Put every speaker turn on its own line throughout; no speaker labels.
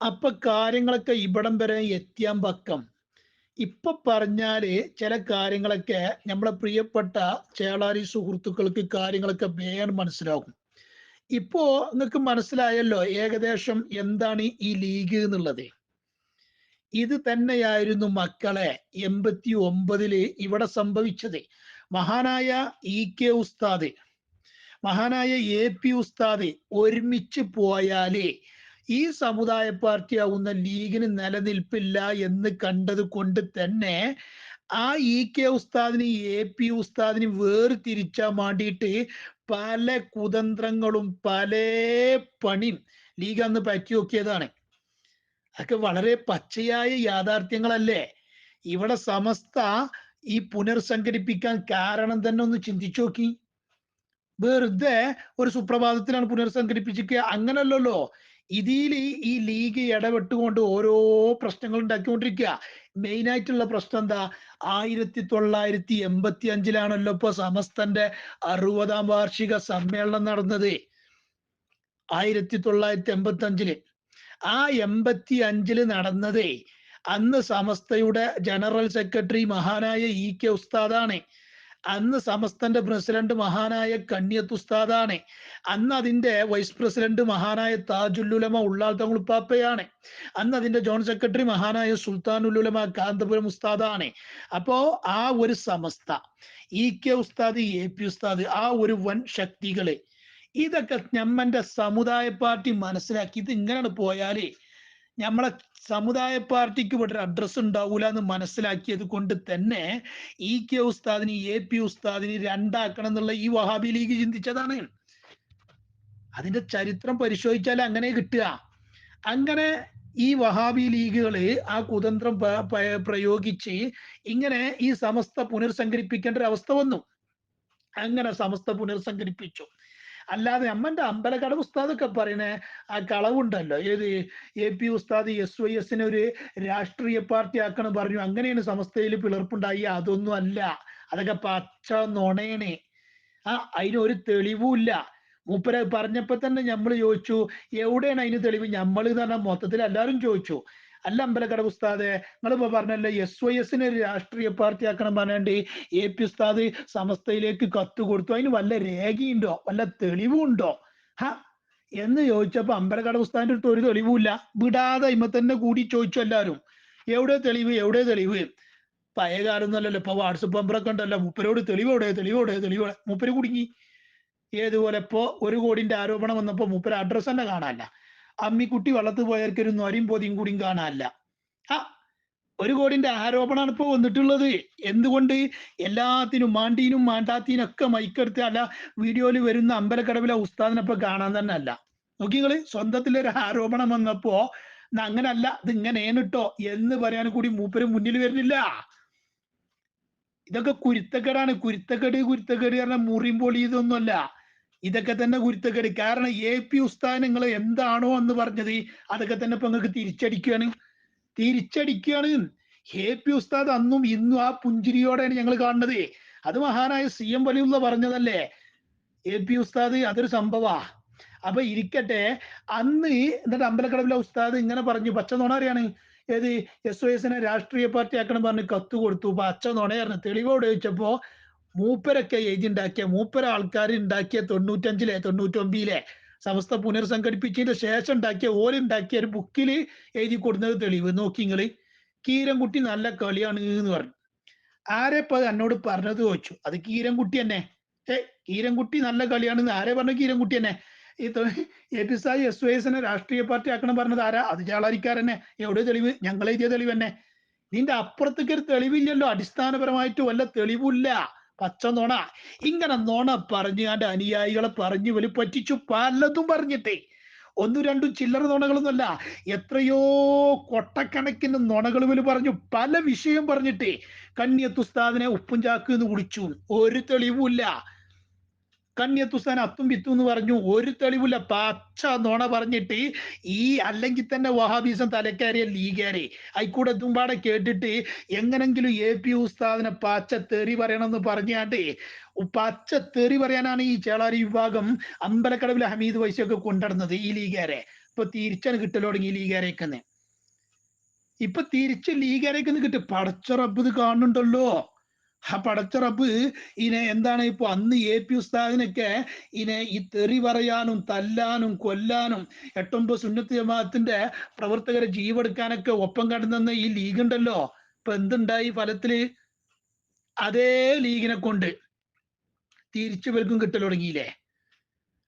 അപ്പൊ കാര്യങ്ങളൊക്കെ ഇവിടം വരെ എത്തിയാൻ പക്കം. ഇപ്പൊ പറഞ്ഞാൽ ചില കാര്യങ്ങളൊക്കെ നമ്മളെ പ്രിയപ്പെട്ട ചേളാരി സുഹൃത്തുക്കൾക്ക് കാര്യങ്ങളൊക്കെ വേഗം മനസ്സിലാകും. ഇപ്പോ നിങ്ങൾക്ക് മനസ്സിലായല്ലോ ഏകദേശം എന്താണ് ഈ ലീഗ് എന്നുള്ളത്. ഇത് തന്നെയായിരുന്നു മക്കളെ എൺപത്തി ഒമ്പതിൽ ഇവിടെ സംഭവിച്ചത്. മഹാനായ ഇ കെ ഉസ്താദ് മഹാനായ എ പി ഉസ്താദ് ഒരുമിച്ച് പോയാലേ ഈ സമുദായ പാർട്ടി ആവുന്ന ലീഗിന് നിലനിൽപ്പില്ല എന്ന് കണ്ടത് കൊണ്ട് തന്നെ ആ ഇ കെ ഉസ്താദിന് എ പി ഉസ്താദിന് വേർതിരിച്ചാൻ വേണ്ടിയിട്ട് പല കുതന്ത്രങ്ങളും പല പണിയും ലീഗ് അന്ന് പറ്റി നോക്കിയതാണ്. അതൊക്കെ വളരെ പച്ചയായ യാഥാർത്ഥ്യങ്ങളല്ലേ? ഇവിടെ സമസ്ത ഈ പുനർസംഘടിപ്പിക്കാൻ കാരണം തന്നെ ഒന്ന് ചിന്തിച്ചു നോക്കി. വെറുതെ ഒരു സുപ്രഭാതത്തിലാണ് പുനർസംഘടിപ്പിച്ചിരിക്കുക. അങ്ങനല്ലല്ലോ. ഇതിൽ ഈ ലീഗ് ഇടപെട്ടുകൊണ്ട് ഓരോ പ്രശ്നങ്ങൾ ഉണ്ടാക്കിക്കൊണ്ടിരിക്കുക മെയിൻ ആയിട്ടുള്ള പ്രശ്നം എന്താ? ആയിരത്തി തൊള്ളായിരത്തി എൺപത്തി അഞ്ചിലാണല്ലോ ഇപ്പൊ സമസ്തന്റെ അറുപതാം വാർഷിക സമ്മേളനം നടന്നത്. ആയിരത്തി തൊള്ളായിരത്തി എൺപത്തി അഞ്ചിൽ ആ എൺപത്തി അഞ്ചിൽ നടന്നതേ അന്ന് സമസ്തയുടെ ജനറൽ സെക്രട്ടറി മഹാനായ ഇ കെ ഉസ്താദാണ്. അന്ന് സമസ്തന്റെ പ്രസിഡന്റ് മഹാനായ കണ്യത്ത് ഉസ്താദാണ് അന്ന് അതിന്റെ വൈസ് പ്രസിഡന്റ് മഹാനായ താജുല്ലുലമ ഉള്ളാൾ തങ്ങളുപ്പാപ്പയാണ് അന്ന് അതിന്റെ ജോൺ സെക്രട്ടറി മഹാനായ സുൽത്താനുല്ലുലമ കാന്തപുരം ഉസ്താദാണ്. അപ്പോ ആ ഒരു സമസ്ത ഇ കെ ഉസ്താദ് എ പി ഉസ്താദ് ആ ഒരു വൻ ശക്തികൾ ഇതൊക്കെ ഞമ്മന്റെ സമുദായ പാർട്ടി മനസ്സിലാക്കി ഇത് ഇങ്ങനെയാണ് പോയാലേ നമ്മളെ സമുദായ പാർട്ടിക്ക് ഇവിടെ ഒരു അഡ്രസ് ഉണ്ടാവൂല എന്ന് മനസ്സിലാക്കിയത് കൊണ്ട് തന്നെ ഇ കെ ഉസ്താദിനി എ പി ഉസ്താദിന് രണ്ടാക്കണം എന്നുള്ള ഈ വഹാബി ലീഗ് ചിന്തിച്ചതാണ്. അതിന്റെ ചരിത്രം പരിശോധിച്ചാൽ അങ്ങനെ കിട്ടുക. അങ്ങനെ ഈ വഹാബി ലീഗുകൾ ആ കുതന്ത്രം പ്രയോഗിച്ച് ഇങ്ങനെ ഈ സമസ്ത പുനർസംഘടിപ്പിക്കേണ്ട ഒരു അവസ്ഥ വന്നു. അങ്ങനെ സമസ്ത പുനർസംഘടിപ്പിച്ചു. അല്ലാതെ അമ്മന്റെ അമ്പലക്കട ഉസ്താദൊക്കെ പറയണേ ആ കളവുണ്ടല്ലോ. ഏത് എ പി ഉസ്താദ് എസ് വൈ എസിനെ ഒരു രാഷ്ട്രീയ പാർട്ടി ആക്കണം പറഞ്ഞു. അങ്ങനെയാണ് സമസ്തയിൽ പിളർപ്പുണ്ടായി. അതൊന്നും അല്ല. അതൊക്കെ പച്ച നുണയാണ്. ആ അതിനൊരു തെളിവുമില്ല മൂപ്പര പറഞ്ഞപ്പോ തന്നെ നമ്മൾ ചോദിച്ചു എവിടെയാണ് അതിന് തെളിവ്? നമ്മൾ പറഞ്ഞാൽ മൊത്തത്തിൽ എല്ലാവരും ചോദിച്ചു. അല്ല അമ്പലക്കട ഉസ്താദെ നിങ്ങളിപ്പോ പറഞ്ഞല്ലേ എസ് വൈ എസിനെ രാഷ്ട്രീയ പാർട്ടി ആക്കണം പറഞ്ഞാണ്ട് എ പി ഉസ്താദ് സമസ്തയിലേക്ക് കത്ത് കൊടുത്തു. അതിന് വല്ല രേഖയുണ്ടോ? വല്ല തെളിവുണ്ടോ? ഹ എന്ന് ചോദിച്ചപ്പോ അമ്പലക്കട ഉസ്താദിന്റെ അടുത്ത് ഒരു തെളിവുമില്ല. വിടാതെ ഇമ്മ തന്നെ കൂടി ചോദിച്ചു എല്ലാരും എവിടെ തെളിവ്? എവിടെ തെളിവ്? പഴയ കാലം ഇപ്പൊ വാട്സപ്പ് നമ്പറൊക്കെ ഉണ്ടല്ലോ. മുപ്പരോട് തെളിവ് എവിടെ തെളിവ് എവിടെ തെളിവ് എവിടെ? മൂപ്പര് കുടുങ്ങി. ഏതുപോലെ ഇപ്പോ ഒരു കോടിന്റെ ആരോപണം വന്നപ്പോ മുപ്പര് അഡ്രസ് തന്നെ കാണാനല്ല. അമ്മിക്കുട്ടി വള്ളത്ത് പോയവർക്കൊരു നൊരയും പൊതിയും കൂടിയും കാണാനല്ല. ആ ഒരു കോടിന്റെ ആരോപണമാണ് ഇപ്പോൾ വന്നിട്ടുള്ളത്. എന്തുകൊണ്ട് എല്ലാത്തിനും മാണ്ടീനും മാണ്ടാത്തീനും ഒക്കെ മൈക്കെടുത്ത് അല്ല വീഡിയോയിൽ വരുന്ന അമ്പലക്കടവിലെ ഉസ്താദിനെ ഇപ്പൊ കാണാൻ തന്നെ അല്ല. നോക്കി നിങ്ങൾ സ്വന്തത്തിലൊരു ആരോപണം വന്നപ്പോ "ന്നാ അങ്ങനല്ല ഇത് ഇങ്ങനെ ഏനിട്ടോ എന്ന് പറയാൻ കൂടി മൂപ്പര് മുന്നിൽ വരുന്നില്ല. ഇതൊക്കെ കുരുത്തക്കേടാണ്. കുരുത്തക്കേട് കുരുത്തക്കേട് കാരണം മുറിയും പൊളി ഇതൊന്നുമല്ല. ഇതൊക്കെ തന്നെ കുരുത്തക്കേട് കാരണം എ പി ഉസ്താദ് നിങ്ങൾ എന്താണോ എന്ന് പറഞ്ഞത് അതൊക്കെ തന്നെ ഇപ്പൊ നിങ്ങൾക്ക് തിരിച്ചടിക്കുകയാണ് തിരിച്ചടിക്കുകയാണ് എ പി ഉസ്താദ് അന്നും ഇന്നും ആ പുഞ്ചിരിയോടെയാണ് ഞങ്ങൾ കാണുന്നത്. അത് മഹാനായ സി എം വലിയുള്ള പറഞ്ഞതല്ലേ? എ പി ഉസ്താദ് അതൊരു സംഭവാ. അപ്പൊ ഇരിക്കട്ടെ. അന്ന് എന്നിട്ട് അമ്പലക്കടവിലെ ഉസ്താദ് ഇങ്ങനെ പറഞ്ഞു പച്ച നോണ അറിയാണ് ഏത്? എസ് ഒ എസിനെ രാഷ്ട്രീയ പാർട്ടി ആക്കണം പറഞ്ഞ് കത്ത് കൊടുത്തു. പച്ച നോണയായിരുന്നു തെളിവോട് ചോദിച്ചപ്പോ മൂപ്പരൊക്കെ എഴുതി ഉണ്ടാക്കിയ മൂപ്പര ആൾക്കാർ ഉണ്ടാക്കിയ തൊണ്ണൂറ്റഞ്ചിലെ തൊണ്ണൂറ്റൊമ്പതിലെ സമസ്ത പുനർസംഘടിപ്പിച്ചതിന്റെ ശേഷം ഉണ്ടാക്കിയ ഓലുണ്ടാക്കിയ ഒരു ബുക്കിൽ എഴുതി കൊടുക്കുന്നത് തെളിവ്. നോക്കി നിങ്ങൾ. കീരൻകുട്ടി നല്ല കളിയാണ് എന്ന് പറഞ്ഞു. ആരെപ്പോ എന്നോട് പറഞ്ഞത് ചോദിച്ചു? അത് കീരൻകുട്ടി തന്നെ. ഏ കീരൻകുട്ടി നല്ല കളിയാണെന്ന് ആരെ പറഞ്ഞു കീരൻകുട്ടി തന്നെ? ഈ എ പി സായി എസ് വൈസിനെ രാഷ്ട്രീയ പാർട്ടി ആക്കണം പറഞ്ഞത് ആരാ? അത് ചാളാരിക്കാരനെ എവിടെ തെളിവ്? ഞങ്ങൾ എഴുതിയ തെളിവ് തന്നെ. നിന്റെ അപ്പുറത്തേക്ക് ഒരു തെളിവില്ലല്ലോ. അടിസ്ഥാനപരമായിട്ട് വല്ല തെളിവില്ല പച്ച നുണ ഇങ്ങനെ നുണ പറഞ്ഞാണ്ട് അനുയായികളെ പറഞ്ഞു വലി പറ്റിച്ചു പലതും പറഞ്ഞിട്ടേ. ഒന്നും രണ്ടും ചില്ലറ നുണകളൊന്നുമല്ല. എത്രയോ കൊട്ടക്കണക്കിന് നുണകൾ വലി പറഞ്ഞു. പല വിഷയം പറഞ്ഞിട്ടേ കണ്യത്തുസ്താദിനെ ഉപ്പും ചാക്ക് എന്ന് വിളിച്ചു. ഒരു തെളിവുമില്ല. കണ്യത്തുസ്താൻ അത്തും വിത്തും എന്ന് പറഞ്ഞു ഒരു തെളിവില്ല. പച്ച നോണ പറഞ്ഞിട്ട് ഈ അല്ലെങ്കിൽ തന്നെ വഹാബീസം തലക്കാരിയ ലീഗാരെ അയിക്കൂടെ തുമ്പാടെ കേട്ടിട്ട് എങ്ങനെങ്കിലും എ പി ഉസ്താദിനെ പച്ച തെറി പറയണമെന്ന് പറഞ്ഞാണ്ട് പച്ച തെറി പറയാനാണ് ഈ ചേളാരി വിഭാഗം അമ്പലക്കടവിലെ ഹമീദ് വൈശ്യൊക്കെ കൊണ്ടുവരുന്നത് ഈ ലീഗാരെ. ഇപ്പൊ തിരിച്ചാണ് കിട്ടൽ തുടങ്ങി ലീഗാരേക്കെന്ന്. ഇപ്പൊ തിരിച്ച് ലീഗാരേക്കെന്ന് കിട്ടും പടച്ച റബ്ബ് ഇത് കാണുന്നുണ്ടല്ലോ. ആ പടച്ച റബ്ബ് ഇനെ എന്താണ് ഇപ്പൊ അന്ന് എ പി ഉസ്താദിനൊക്കെ ഇനെ ഈ തെറി പറയാനും തല്ലാനും കൊല്ലാനും എട്ടൊമ്പത് സുന്നത്ത് ജമാഅത്തിന്റെ പ്രവർത്തകരെ ജീവെടുക്കാനൊക്കെ ഒപ്പം കടന്നെന്ന ഈ ലീഗ് ഉണ്ടല്ലോ ഇപ്പൊ എന്തുണ്ടായി ഫലത്തിൽ? അതേ ലീഗിനെ കൊണ്ട് തിരിച്ചു ഇവർക്കും കിട്ടൽ തുടങ്ങിയില്ലേ?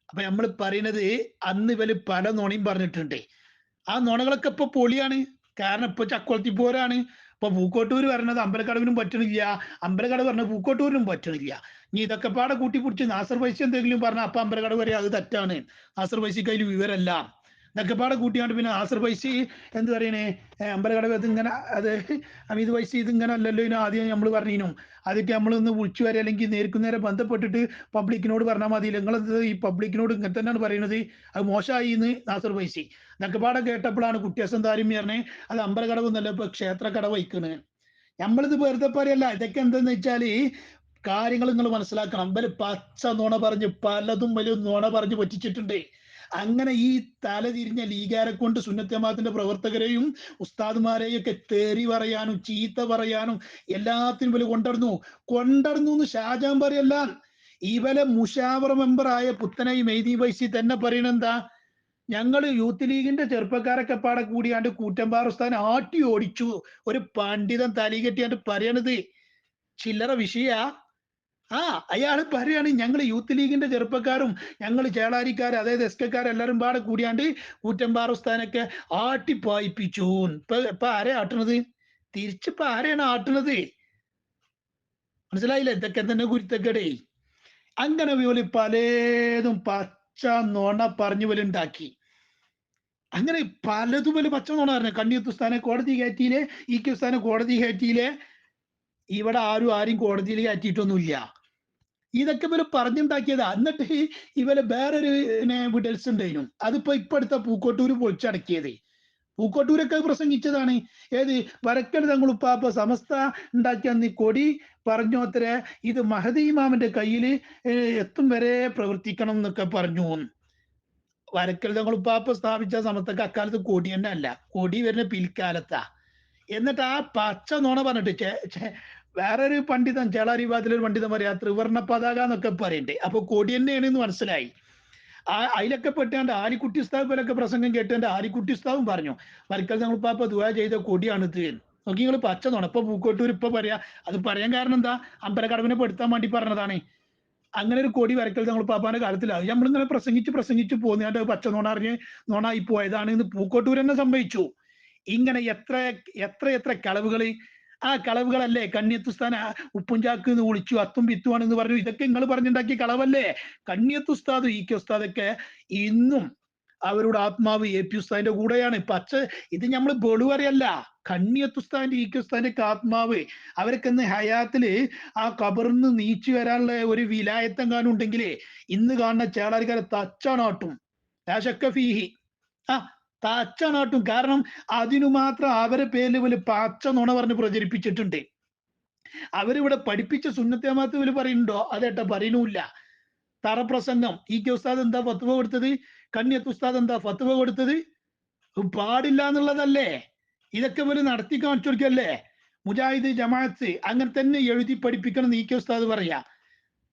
അപ്പൊ നമ്മൾ പറയുന്നത് അന്ന് ഇവർ പല നുണയും പറഞ്ഞിട്ടുണ്ട്. ആ നുണകളൊക്കെ ഇപ്പൊ പൊളിയാണ്. കാരണം ഇപ്പൊ ചക്കുളത്തി പോരാണ്. ഇപ്പൊ പൂക്കോട്ടൂർ പറഞ്ഞത് അമ്പലക്കടവിനും പറ്റണില്ല. അമ്പലക്കടവ് പറഞ്ഞത് പൂക്കോട്ടൂരിനും പറ്റണില്ല. ഇനി ഇതൊക്കെ പാടെ കൂട്ടിപ്പിടിച്ച് നാസർ പൈസ എന്തെങ്കിലും പറഞ്ഞാൽ അപ്പൊ അമ്പലക്കടവ് വരെ അത് തെറ്റാണ്. നാസർ പൈസക്ക് അതിൽ വിവരമല്ല ഇതൊക്കെ പാടെ കൂട്ടിയാണ്ട് പിന്നെ ആസർ പൈസ എന്ത് പറയണേ? അമ്പലകടവ് അമ്പലക്കടവ് അത് അമീത് പൈസ ഇങ്ങനെ അല്ലല്ലോ ഇതിന് ആദ്യം നമ്മൾ പറഞ്ഞിനു. അതൊക്കെ നമ്മൾ ഒന്ന് വിളിച്ചു വരെ അല്ലെങ്കിൽ നേരെ ബന്ധപ്പെട്ടിട്ട് പബ്ലിക്കിനോട് പറഞ്ഞാൽ മതി. നിങ്ങളത് ഈ പബ്ലിക്കിനോട് ഇങ്ങനെ തന്നെയാണ് പറയുന്നത് അത് മോശമായി എന്ന് നാസർ പൈസ ഇതൊക്കെ പാടെ കേട്ടപ്പോഴാണ് കുട്ടിയസം താരം പറഞ്ഞേ അത് അമ്പലകടവ് എന്നല്ല ഇപ്പൊ ക്ഷേത്രക്കടവ് വയ്ക്കണ് നമ്മളിത് വെറുതെ പറയല്ല. ഇതൊക്കെ എന്തെന്ന് വെച്ചാൽ കാര്യങ്ങൾ നിങ്ങൾ മനസ്സിലാക്കണം. അമ്പൽ പച്ച നോണ പറഞ്ഞ് പലതും വലിയ നോണ പറഞ്ഞ് പറ്റിച്ചിട്ടുണ്ട്. അങ്ങനെ ഈ തലതിരിഞ്ഞ ലീഗാരെ കൊണ്ട് സുന്നത്തമാത്തിന്റെ പ്രവർത്തകരെയും ഉസ്താദുമാരെയും ഒക്കെ തേറി പറയാനും ചീത്ത പറയാനും എല്ലാത്തിനും പോലെ കൊണ്ടടന്നു കൊണ്ടടന്നു എന്ന് ഷാജാൻ പറയല്ല. ഇവലെ മുഷാവർ മെമ്പറായ പുത്തനായി മെയ്തി വൈസി തന്നെ പറയണെന്താ ഞങ്ങൾ യൂത്ത് ലീഗിന്റെ ചെറുപ്പക്കാരൊക്കെ പാടെ കൂടിയാണ്ട് കൂറ്റമ്പാറ സ്ഥാനം ആട്ടി ഓടിച്ചു. ഒരു പണ്ഡിതൻ ആണ്ട് പറയണത്. ചില്ലറ വിഷയ. ആ അയാൾ പറയാണ് ഞങ്ങൾ യൂത്ത് ലീഗിന്റെ ചെറുപ്പക്കാരും ഞങ്ങൾ ചേളാരിക്കാർ അതായത് എസ് കെക്കാർ എല്ലാവരും പാടെ കൂടിയാണ്ട് കൂറ്റമ്പാറ ഉസ്താനൊക്കെ ആട്ടിപ്പായിപ്പിച്ചു ഇപ്പൊ ഇപ്പൊ ആരെയാ ആട്ടണത്? തിരിച്ചിപ്പോ ആരെയാണ് ആട്ടണത്? മനസ്സിലായില്ല? ഇതൊക്കെ തന്നെ കുരുത്തക്കടേ? അങ്ങനെ വിവലി പലതും പച്ച നോണ പറഞ്ഞു വലുണ്ടാക്കി അങ്ങനെ പലതും വലിയ പച്ച നോണ പറഞ്ഞു. കണ്ണിയത്തുസ്ഥാനെ കോടതി കയറ്റിയില്ലേ? ഈ ക്യുസ്ഥാനെ കോടതി കയറ്റിയില്ലേ? ഇവിടെ ആരും ആരും കോടതിയിൽ കയറ്റിയിട്ടൊന്നുമില്ല. ഇതൊക്കെ ഇവർ പറഞ്ഞുണ്ടാക്കിയതാ. എന്നിട്ട് ഇവർ വേറൊരു വിഡൽസ് ഉണ്ടായിരുന്നു അതിപ്പോ ഇപ്പൊ അടുത്ത പൂക്കോട്ടൂര് പൊളിച്ചടക്കിയത് പൂക്കോട്ടൂരൊക്കെ പ്രസംഗിച്ചതാണ്. ഏത്? വരക്കൽ തങ്ങളുപ്പാപ്പ സമസ്ത ഉണ്ടാക്കിയ നീ കൊടി പറഞ്ഞു അത്ര ഇത് മഹദി ഇമാമിന്റെ കയ്യിൽ എത്തും വരെ പ്രവർത്തിക്കണം എന്നൊക്കെ പറഞ്ഞു. വരക്കൽ തങ്ങളുപ്പാപ്പ സ്ഥാപിച്ച സമസ്തക്ക് അക്കാലത്ത് കൊടി തന്നെ അല്ല. കൊടി വരുന്ന പിൽക്കാലത്താ. എന്നിട്ട് ആ പച്ച നോണ പറഞ്ഞിട്ട് വേറൊരു പണ്ഡിതൻ ചേളാരി വിഭാഗത്തിലെ ഒരു പണ്ഡിതൻ പറയാ ത്രിവർണ പതാക എന്നൊക്കെ പറയണ്ടേ. അപ്പൊ കൊടി തന്നെയാണ് എന്ന് മനസ്സിലായി. ആ അതിലൊക്കെ പെട്ടാണ്ട് ആലിക്കുട്ടി പോലൊക്കെ പ്രസംഗം കേട്ടാണ്ട് ആലിക്കുട്ടി ഉസ്താവും പറഞ്ഞു വരക്കൽ ഞങ്ങൾ പാപ്പ ദുവാ ചെയ്ത കൊടിയാണ് ഇത്. നോക്കി നിങ്ങൾ പച്ച ഇപ്പൊ പൂക്കോട്ടൂർ ഇപ്പൊ പറയാ. അത് പറയാൻ കാരണം എന്താ? അമ്പലക്കടവിനെ പെടുത്താൻ വേണ്ടി പറഞ്ഞതാണ്. അങ്ങനെ ഒരു കൊടി വരക്കൽ ഞങ്ങൾ പാപ്പാന്റെ കാലത്തിലാവും നമ്മളിങ്ങനെ പ്രസംഗിച്ച് പ്രസംഗിച്ച് പോകുന്ന പച്ച നുണ അറിഞ്ഞ് നുണായി പോയതാണ്. ഇന്ന് പൂക്കോട്ടൂർ തന്നെ സംഭവിച്ചു. ഇങ്ങനെ എത്ര എത്ര എത്ര കളവുകൾ ആ കളവുകളല്ലേ? കണ്യത്തുസ്ഥാൻ ഉപ്പുംചാക്ക് എന്ന് വിളിച്ചു അത്തും വിത്തുവാണെന്ന് പറഞ്ഞു. ഇതൊക്കെ നിങ്ങൾ പറഞ്ഞുണ്ടാക്കിയ കളവല്ലേ? കണ്ണിയത്തുസ്താദ് ഈ കെ ഉസ്താദൊക്കെ ഇന്നും അവരുടെ ആത്മാവ് എ പി ഉസ്താദിന്റെ കൂടെയാണ്. പച്ച ഇത് നമ്മൾ ബെളുവരെയല്ല കണ്ണിയത്തുസ്താന്റെ കെ ഉസ്താന്റെ ഒക്കെ ആത്മാവ് അവരൊക്കെ ഇന്ന് ഹയാത്തിൽ ആ കബറിന്ന് നീച്ചു വരാനുള്ള ഒരു വിലായത്തെങ്ങാനും ഉണ്ടെങ്കിലേ ഇന്ന് കാണുന്ന ചേളാരിക്കാരെ തച്ചാണാട്ടും ലാശക്ക ഫീഹി. ആ തച്ചാണാട്ടും കാരണം അതിനു മാത്രം അവരെ പേരിൽ ഇവർ പച്ച നുണ പറഞ്ഞ് പ്രചരിപ്പിച്ചിട്ടുണ്ട്. അവരിവിടെ പഠിപ്പിച്ച സുന്നത്തേമാത്ത് ഇവർ പറയുന്നുണ്ടോ? അതേട്ടാ പറയുന്നില്ല തറപ്രസംഗം ഈ കെ ഉസ്താദ് എന്താ ഫത്വ കൊടുത്തത്? കണ്യത്ത് ഉസ്താദ് എന്താ ഫത്വ കൊടുത്തത്? പാടില്ല എന്നുള്ളതല്ലേ? ഇതൊക്കെ ഇവർ നടത്തി കാണിച്ചു കൊടുക്കല്ലേ? മുജാഹിദ് ജമാഅത്ത് അങ്ങനെ തന്നെ എഴുതി പഠിപ്പിക്കണം ഈ കെ ഉസ്താദ് പറയാ.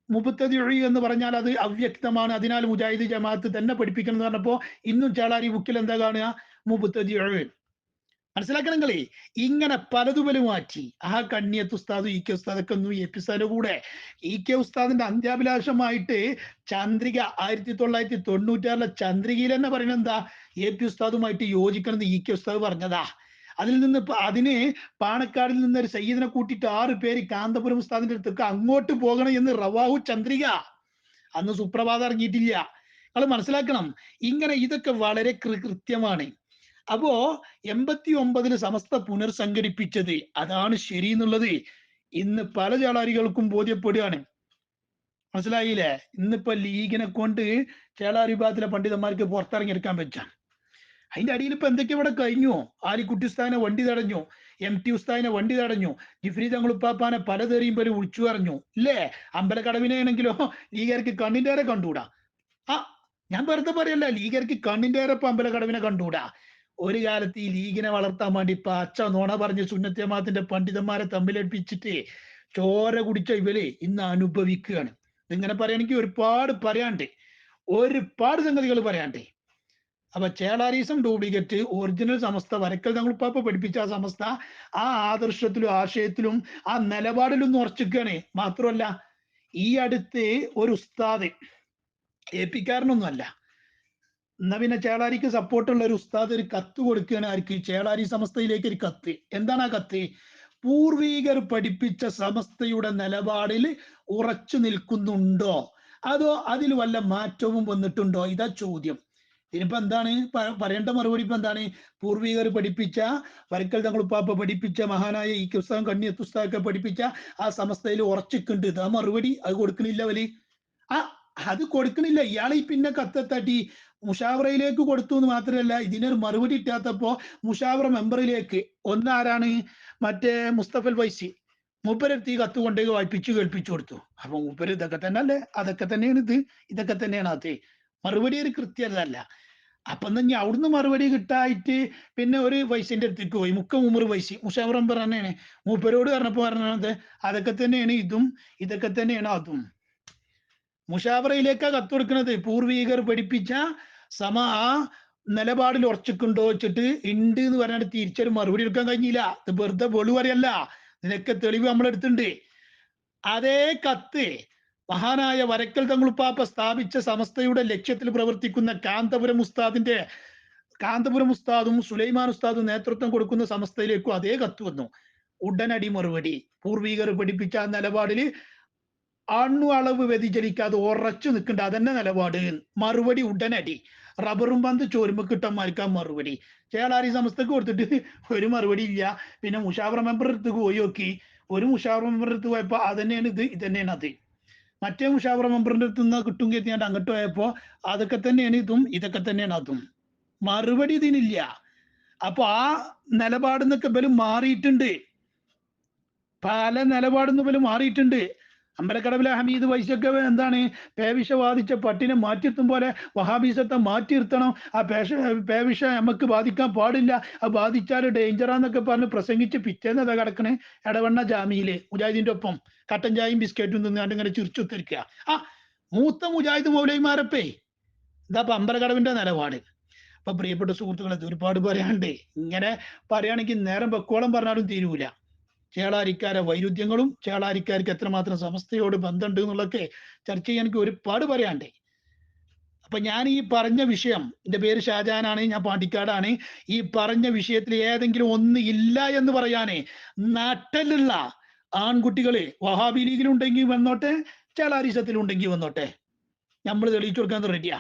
മുപ്പത്തതി ഒഴി എന്ന് പറഞ്ഞാൽ അത് അവ്യക്തമാണ്. അതിനാൽ മുജാഹിദ് ജമാഅത്ത് തന്നെ പഠിപ്പിക്കണം എന്ന് പറഞ്ഞപ്പോ ഇന്നും ചേളാരി ബുക്കിൽ എന്താ കാണുക? മുപ്പത്തതി ഒഴി മനസ്സിലാക്കണം നിങ്ങളേ? ഇങ്ങനെ പലതുപോലെ മാറ്റി. ആ കണ്ണിയത്ത് ഉസ്താദ് ഇ കെ ഉസ്താദൊക്കെ ഒന്നും എ പി ഉസ്താദിന്റെ കൂടെ. ഇ കെ ഉസ്താദിന്റെ അന്ത്യാഭിലാഷമായിട്ട് ചന്ദ്രിക ആയിരത്തി തൊള്ളായിരത്തി തൊണ്ണൂറ്റാറിലെ ചന്ദ്രികയിൽ തന്നെ പറയുന്നത് എന്താ? എ പി ഉസ്താദുമായിട്ട് യോജിക്കണം എന്ന് ഇ കെ ഉസ്താദ് പറഞ്ഞതാ. അതിൽ നിന്ന് അതിനെ പാണക്കാടിൽ നിന്ന് ഒരു സയ്യിദിനെ കൂട്ടിയിട്ട് ആറ് പേര് കാന്തപുരം ഉസ്താദിന്റെ അടുത്തേക്ക് അങ്ങോട്ട് പോകണം എന്ന് റവാഹു ചന്ദ്രിക. അന്ന് സുപ്രഭാതം ഇറങ്ങിയിട്ടില്ല. നിങ്ങൾ മനസ്സിലാക്കണം ഇങ്ങനെ ഇതൊക്കെ വളരെ കൃത്യമാണ്. അപ്പോ എൺപത്തി ഒമ്പതിൽ സമസ്ത പുനർസംഘടിപ്പിച്ചത് അതാണ് ശരി എന്നുള്ളത്. ഇന്ന് പല ചേളാരികൾക്കും ബോധ്യപ്പെടുകയാണ്. മനസ്സിലായില്ലേ? ഇന്നിപ്പോ ലീഗിനെ കൊണ്ട് ചേളാരി വിഭാഗത്തിലെ പണ്ഡിതന്മാർക്ക് പുറത്തിറങ്ങിയെടുക്കാൻ പറ്റാം. അതിന്റെ അടിയിൽ ഇപ്പൊ എന്തൊക്കെ ഇവിടെ കഴിഞ്ഞു? ആലിക്കുട്ടി ഉസ്താനെ വണ്ടി തടഞ്ഞു. എം ടി ഉസ്താദിനെ വണ്ടി തടഞ്ഞു. ജിഫ്രി തങ്ങളുപ്പാപ്പാനെ പലതേറിയും പേര് ഒഴിച്ചു പറഞ്ഞു. ഇല്ലേ? അമ്പലക്കടവിനെ ആണെങ്കിലോ? ലീഗർക്ക് കണ്ണിന്റെ വരെ കണ്ടുകൂടാ ആ ഞാൻ വെറുതെ പറയല്ല ലീഗർക്ക് കണ്ണിന്റെ ഏറെ അമ്പലക്കടവിനെ കണ്ടുകൂടാ ഒരു കാലത്ത് ഈ ലീഗിനെ വളർത്താൻ വേണ്ടി ഇപ്പൊ അച്ഛ നോണ പറഞ്ഞ് സുന്നത്യമാത്തിന്റെ പണ്ഡിതന്മാരെ തമ്മിലടിപ്പിച്ചിട്ട് ചോര കുടിച്ച ഇവർ ഇന്ന് അനുഭവിക്കുകയാണ്. ഇങ്ങനെ പറയുകയാണെങ്കിൽ ഒരുപാട് പറയാണ്ട് ഒരുപാട് സംഗതികൾ പറയാണ്ട് അപ്പൊ ചേളാരീസം ഡ്യൂപ്ലിക്കറ്റ് ഒറിജിനൽ സമസ്ത വരക്കൽ തങ്ങളുപ്പാപ്പ പഠിപ്പിച്ച ആ സമസ്ത ആ ആദർശത്തിലും ആശയത്തിലും ആ നിലപാടിലും ഉറച്ചിക്കുകയാണ്. മാത്രമല്ല ഈ അടുത്ത് ഒരു ഉസ്താദ് ഏപ്പിക്കാരനൊന്നുമല്ല എന്നാ പിന്നെ ചേളാരിക്ക് സപ്പോർട്ടുള്ള ഒരു ഉസ്താദ് ഒരു കത്ത് കൊടുക്കുകയാണ് ആർക്ക്? ചേളാരി സമസ്തയിലേക്ക് ഒരു കത്ത്. എന്താണ് ആ കത്ത്? പൂർവീകർ പഠിപ്പിച്ച സമസ്തയുടെ നിലപാടിൽ ഉറച്ചു നിൽക്കുന്നുണ്ടോ? അതോ അതിൽ വല്ല മാറ്റവും വന്നിട്ടുണ്ടോ? ഇതാ ചോദ്യം. ഇതിനിപ്പോ എന്താണ്? പറയേണ്ട മറുപടി ഇപ്പൊ എന്താണ്? പൂർവികർ പഠിപ്പിച്ച വരക്കൽ തങ്ങളുപ്പാപ്പ പഠിപ്പിച്ച മഹാനായ ഈ പുസ്തകം പുസ്തകമൊക്കെ പഠിപ്പിച്ച ആ സമസ്തയിൽ ഉറച്ചിട്ടുണ്ട്. ആ മറുപടി. അത് കൊടുക്കണില്ല വലി ആ അത് കൊടുക്കണില്ല. ഇയാളെ പിന്നെ കത്തെത്താട്ടി. മുഷാവറയിലേക്ക് കൊടുത്തു എന്ന് മാത്രമല്ല ഇതിനൊരു മറുപടി ഇട്ടാത്തപ്പോ മുഷാവറ മെമ്പറിലേക്ക് ഒന്നാരാണ്? മറ്റേ മുസ്തഫൽ വൈസി. മുപ്പരത്തി കത്ത് കൊണ്ടേക്ക് വായിപ്പിച്ചു കേൾപ്പിച്ചു കൊടുത്തു. അപ്പൊ മൂപ്പര് ഇതൊക്കെ തന്നെ അല്ലേ അതൊക്കെ തന്നെയാണ് ഇത്. ഇതൊക്കെ തന്നെയാണ് അത്. മറുപടി ഒരു കൃത്യതല്ല അപ്പൊ എന്താ അവിടുന്ന് മറുപടി കിട്ടായിട്ട് പിന്നെ ഒരു വയസ്സിന്റെ അടുത്തേക്ക് പോയി. മുക്ക ഉമർ വയസ്സി മുഷാവറം പറഞ്ഞാണ് മൂപ്പരോട് പറഞ്ഞപ്പോ പറഞ്ഞത് അതൊക്കെ തന്നെയാണ് ഇതും ഇതൊക്കെ തന്നെയാണ് അതും. മുഷാവറയിലേക്കാ കത്ത് കൊടുക്കുന്നത് പൂർവീകർ പഠിപ്പിച്ച സമ ആ നിലപാടിൽ ഉറച്ചിട്ടുണ്ടോ വെച്ചിട്ട് ഉണ്ട് എന്ന് പറഞ്ഞിട്ട് തിരിച്ചൊരു മറുപടി എടുക്കാൻ കഴിഞ്ഞില്ല. ഇത് വെറുതെ വെളിവറിയല്ല. ഇതിനൊക്കെ തെളിവ് നമ്മളെടുത്തുണ്ട് അതേ കത്ത് മഹാനായ വരക്കൽ തങ്ങളുപ്പാപ്പ സ്ഥാപിച്ച സമസ്തയുടെ ലക്ഷ്യത്തിൽ പ്രവർത്തിക്കുന്ന കാന്തപുരം ഉസ്താദിന്റെ കാന്തപുരം ഉസ്താദും സുലൈമാൻ ഉസ്താദും നേതൃത്വം കൊടുക്കുന്ന സമസ്തയിലേക്കും അതേ കത്ത് വന്നു. ഉടനടി മറുപടി. പൂർവീകർ പഠിപ്പിച്ച ആ നിലപാടിൽ അണു അളവ് വ്യതിചലിക്കാതെ ഉറച്ചു നിൽക്കേണ്ട അതന്നെ നിലപാട്. മറുപടി ഉടനടി. റബ്ബറും പന്ത് ചോരുമ്പ് കിട്ടാൻ മാറിക്കാൻ മറുപടി. ചേളാരി സമസ്തക്ക് കൊടുത്തിട്ട് ഒരു മറുപടി ഇല്ല. പിന്നെ മുഷാവറ മെമ്പർ എടുത്ത് പോയി നോക്കി. ഒരു മുഷാവറ മെമ്പർ അടുത്ത് പോയപ്പോ അതന്നെയാണ് ഇത് ഇതന്നെയാണ് അത്. മറ്റേ മുഷാവറ മെമ്പറിന്റെ അടുത്ത് നിന്ന് കിട്ടും ഞാൻ അങ്ങോട്ട് പോയപ്പോ അതൊക്കെ തന്നെയാണ് ഇതും ഇതൊക്കെ തന്നെയാണ് അതും. മറുപടി ഇതിനില്ല. അപ്പൊ ആ നിലപാടിന്നൊക്കെ ബലം മാറിയിട്ടുണ്ട്. പല നിലപാടിന്ന് ബലം മാറിയിട്ടുണ്ട്. അമ്പലക്കടവിലെ ഹമീദ് വൈശക്കവ് എന്താണ്? പേവിഷ ബാധിച്ച പട്ടിനെ മാറ്റിയിരുത്തും പോലെ വഹാബീസത്തെ മാറ്റിയിരുത്തണം. ആ പേഷ പേവിഷ നമുക്ക് ബാധിക്കാൻ പാടില്ല. ആ ബാധിച്ചാൽ ഡേഞ്ചറാന്നൊക്കെ പറഞ്ഞ് പ്രസംഗിച്ച് പിറ്റേന്ന് അതാ കിടക്കണേ എടവണ്ണ ജാമിയിൽ മുജാഹിദിന്റെ ഒപ്പം. കട്ടൻ ചായയും ബിസ്ക്കറ്റും തിന്നാണ്ട് ഇങ്ങനെ ചിരിച്ചുത്തിരിക്കുക ആ മൂത്ത മുജാഹിദ് മൗലൈമാരപ്പേ ഇതാ അമ്പലക്കടവിന്റെ നിലപാട്. അപ്പൊ പ്രിയപ്പെട്ട സുഹൃത്തുക്കളെ ഒരുപാട് പറയാണ്ട് ഇങ്ങനെ പറയുകയാണെങ്കിൽ നേരം വെക്കോളം പറഞ്ഞാലും തീരൂല. ചേളാരിക്കാരെ വൈരുദ്ധ്യങ്ങളും ചേളാരിക്കാർക്ക് എത്രമാത്രം സമസ്തയോട് ബന്ധമുണ്ട് എന്നുള്ളതൊക്കെ ചർച്ച ചെയ്യാൻ എനിക്ക് ഒരുപാട് പറയാണ്ടേ അപ്പൊ ഞാൻ ഈ പറഞ്ഞ വിഷയം എന്റെ പേര് ഷാജാനാണ് ഞാൻ പാണ്ടിക്കാടാണ്. ഈ പറഞ്ഞ വിഷയത്തിൽ ഏതെങ്കിലും ഒന്ന് ഇല്ല എന്ന് പറയാനേ നാട്ടിലുള്ള ആൺകുട്ടികളെ വഹാബി ലീഗിലുണ്ടെങ്കിൽ വന്നോട്ടെ ചേളാരിസത്തിലുണ്ടെങ്കിൽ വന്നോട്ടെ. നമ്മൾ തെളിയിച്ചു കൊടുക്കാൻ റെഡിയാ